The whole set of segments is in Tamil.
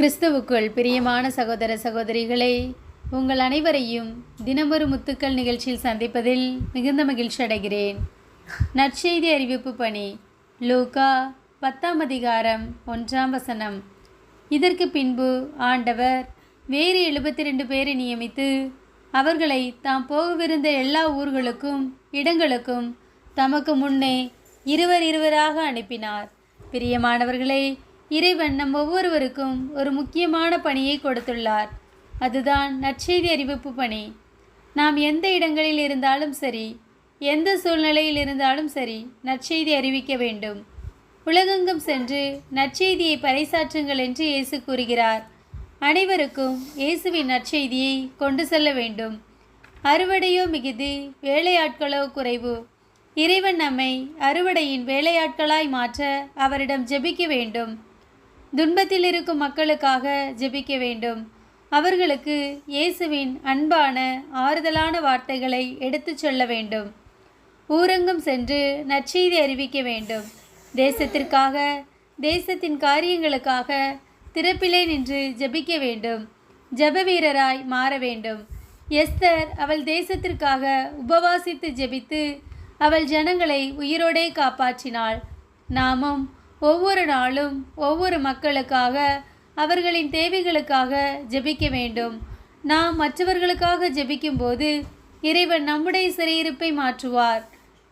கிறிஸ்துவுக்குள் பிரியமான சகோதர சகோதரிகளை உங்கள் அனைவரையும் தினமொரு முத்துக்கள் நிகழ்ச்சியில் சந்திப்பதில் மிகுந்த மகிழ்ச்சி அடைகிறேன். நற்செய்தி அறிவிப்பு பணி லூகா பத்தாம் அதிகாரம் ஒன்றாம் வசனம். இதற்கு பின்பு ஆண்டவர் வேறு எழுபத்தி ரெண்டு பேரை நியமித்து அவர்களை தாம் போகவிருந்த எல்லா ஊர்களுக்கும் இடங்களுக்கும் தமக்கு முன்னே இருவர் இருவராக அனுப்பினார். பிரியமானவர்களே இறைவன் நம் ஒவ்வொருவருக்கும் ஒரு முக்கியமான பணியை கொடுத்துள்ளார். அதுதான் நற்செய்தி அறிவிப்பு பணி. நாம் எந்த இடங்களில் இருந்தாலும் சரி எந்த சூழ்நிலையில் இருந்தாலும் சரி நற்செய்தி அறிவிக்க வேண்டும். உலகெங்கும் சென்று நற்செய்தியை பறைசாற்றுங்கள் என்று இயேசு கூறுகிறார். அனைவருக்கும் இயேசுவின் நற்செய்தியை கொண்டு செல்ல வேண்டும். அறுவடையோ மிகுதி வேலையாட்களோ குறைவு. இறைவன் நம்மை அறுவடையின் வேலையாட்களாய் மாற்ற அவரிடம் ஜெபிக்க வேண்டும். துன்பத்தில் இருக்கும் மக்களுக்காக ஜெபிக்க வேண்டும். அவர்களுக்கு இயேசுவின் அன்பான ஆறுதலான வார்த்தைகளை எடுத்துச் சொல்ல வேண்டும். ஊரெங்கும் சென்று நற்செய்தி அறிவிக்க வேண்டும். தேசத்திற்காக தேசத்தின் காரியங்களுக்காக திறப்பிலே நின்று ஜெபிக்க வேண்டும். ஜப வீரராய் மாற வேண்டும். எஸ்தர் அவள் தேசத்திற்காக உபவாசித்து ஜெபித்து அவள் ஜனங்களை உயிரோடே காப்பாற்றினாள். நாமும் ஒவ்வொரு நாளும் ஒவ்வொரு மக்களுக்காக அவர்களின் தேவைகளுக்காக ஜெபிக்க வேண்டும். நாம் மற்றவர்களுக்காக ஜெபிக்கும்போது இறைவன் நம்முடைய சிறையிருப்பை மாற்றுவார்.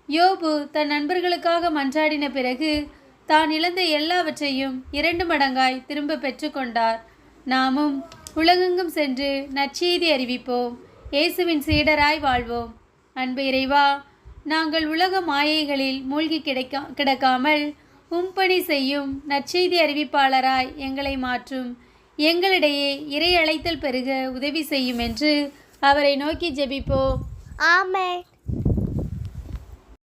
யோபு தன் நண்பர்களுக்காக மன்றாடின பிறகு தான் இழந்த எல்லாவற்றையும் இரண்டு மடங்காய் திரும்ப பெற்றுக்கொண்டார் நாமும் உலகெங்கும் சென்று நற்செய்தி அறிவிப்போம். இயேசுவின் சீடராய் வாழ்வோம். அன்பு இறைவா நாங்கள் உலக மாயைகளில் மூழ்கி கிடைக்கா கிடக்காமல் உம்பணி செய்யும் நற்செய்தி அறிவிப்பாளராய் எங்களை மாற்றும். எங்களிடையே இறை அழைத்தல் பெருக உதவி செய்யும் என்று அவரை நோக்கி ஜெபிப்போம். ஆமே